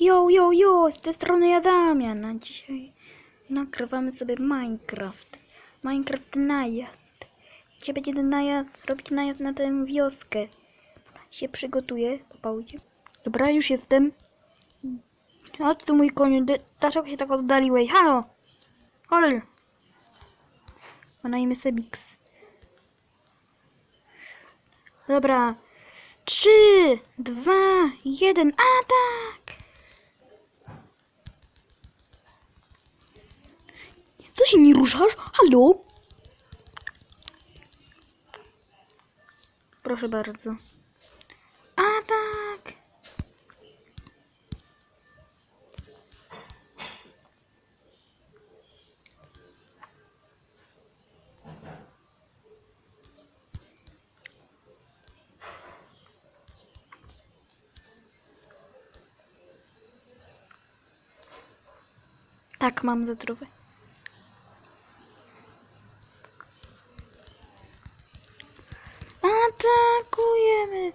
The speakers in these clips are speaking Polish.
Jo, jo, jo, z tej strony ja Damian, a dzisiaj nagrywamy sobie Minecraft. Minecraft najazd. Dzisiaj będzie ten najazd, robić najazd na tę wioskę. Się przygotuję, popałcie. Dobra, już jestem. Chodź tu mój koniu, dlaczego się tak oddaliłeś? Halo! Hol! Ma na imię Sebix. Dobra. Trzy, dwa, jeden, atak! Co się nie ruszasz? Halo? Proszę bardzo. Atak! Tak, mam zatruwy. Atakujemy!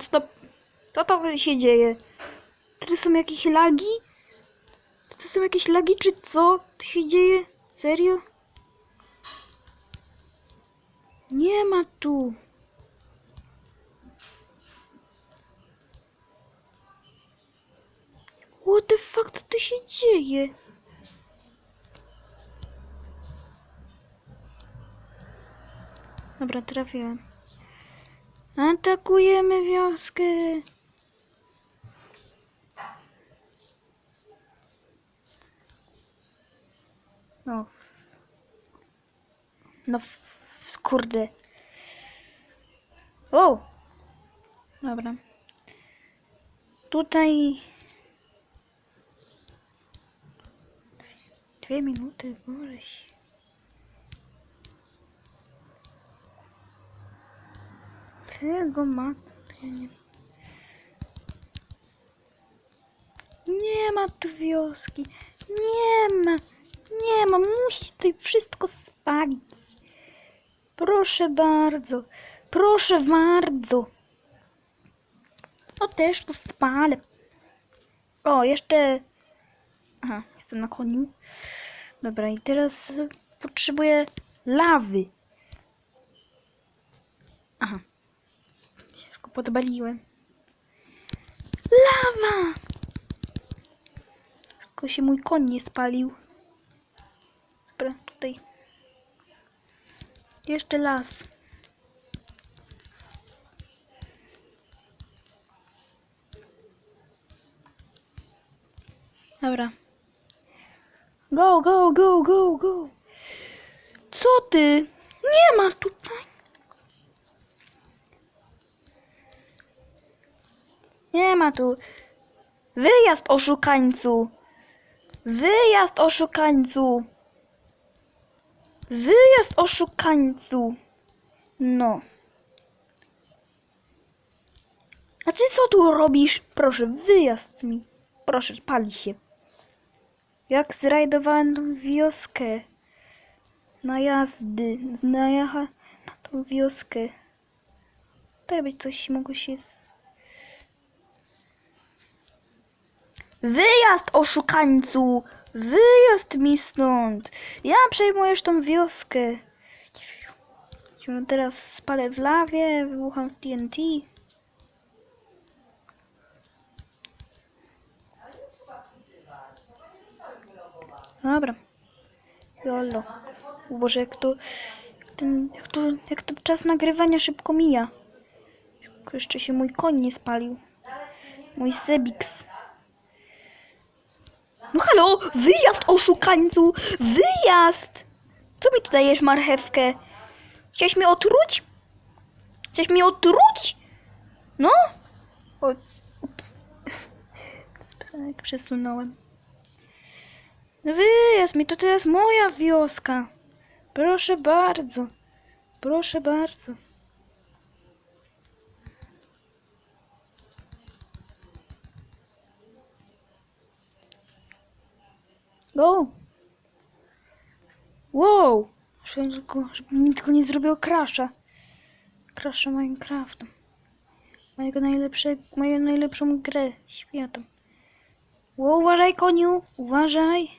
Stop! Co to się dzieje? Czy są jakieś lagi? Czy to są jakieś lagi, czy co? To się dzieje? Serio? Nie ma tu. What the fuck, co się dzieje? Dobra, trafiłem. Atakujemy wioskę. No, kurde. O! Dobra. Tutaj Dwie minuty, boleś. Tego ma... Nie... nie ma tu wioski. Nie ma. Nie ma. Musi tutaj wszystko spalić. Proszę bardzo. Proszę bardzo. To też to spalę. O, jeszcze... Aha, jestem na koniu. Dobra, i teraz potrzebuję lawy. Aha. Ciężko podbaliłem. Lawa! Tylko się mój koń nie spalił. Dobra, tutaj. Jeszcze las. Dobra. Go, go, go, go, go. Co ty? Nie ma tutaj. Nie ma tu. Wyjazd oszukańcu. Wyjazd oszukańcu. Wyjazd oszukańcu. No. A ty co tu robisz? Proszę, wyjazd mi. Proszę, pali się. Jak zrajdowałem tą wioskę. Najazdy. Najacha na tą wioskę. Tutaj być coś mogło się... Z... Wyjazd, oszukańcu! Wyjazd mi stąd! Ja przejmujesz tą wioskę. Teraz spalę w lawie, wybucham w TNT. Dobra. Jolo. Boże, jak to, ten, jak to, jak to czas nagrywania szybko mija. Jeszcze się mój koń nie spalił. Mój Sebix. No halo, wyjazd oszukańcu! Wyjazd! Co mi tu dajesz marchewkę? Chciałeś mnie otruć? Chciałeś mnie otruć? No? O, ups. Przesunąłem. No wyjazd mi, to teraz moja wioska. Proszę bardzo. Proszę bardzo. Go! Wow! Muszę tylko, żeby mi tylko nie zrobił crasha. Crasha Minecrafta. Mojego najlepsze, moją najlepszą grę świata. Ło, uważaj koniu, uważaj.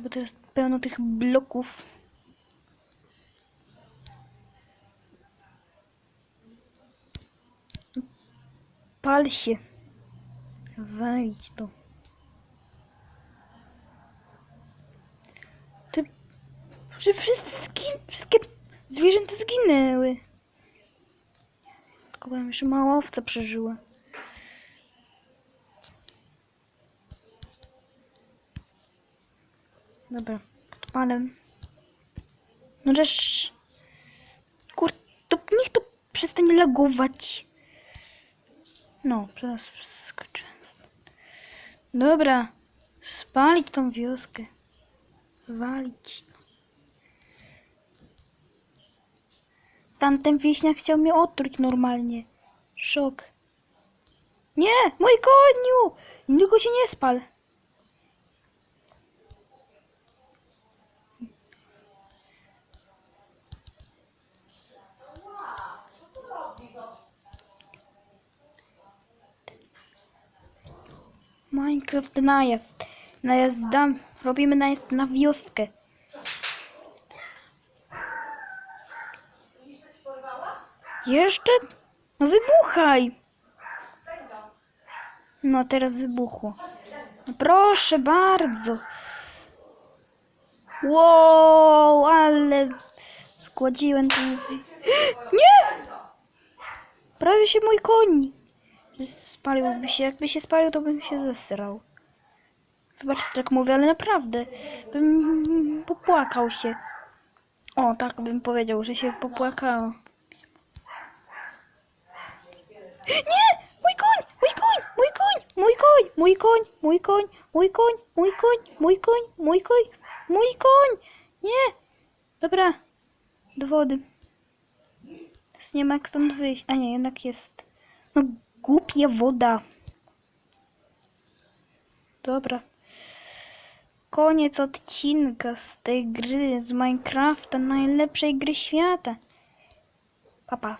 Bo teraz pełno tych bloków. Pal się. Walić to. Że. Wszystkie zwierzęta zginęły. Tylko powiem, że mała owca przeżyła. Dobra, podpalę. No żeż... Kur... To niech to przestanie lagować. No, teraz skoczę. Dobra, spalić tą wioskę. Walić. Tamten wieśniak chciał mnie otruć normalnie. Szok. Nie, mój koniu! Tylko się nie spal. Minecraft najazd. Najazd dam. Robimy najazd na wioskę. Jeszcze? No wybuchaj! No teraz wybuchło. No proszę bardzo. Wow, ale składziłem to. Nie! Prawie się mój koń spaliłby się. Jakby się spalił, to bym się zesrał. Wybaczcie, tak mówię, ale naprawdę bym popłakał się. O, tak bym powiedział, że się popłakało. Nie! Mój koń! Mój koń! Mój koń! Mój koń! Mój koń! Mój koń! Mój koń! Mój koń! Mój koń! Mój koń! Mój koń! Nie! Dobra. Do wody. Teraz nie ma jak stąd wyjść. A nie, jednak jest. No głupia woda. Dobra. Koniec odcinka z tej gry, z Minecrafta, najlepszej gry świata. Papa. Pa.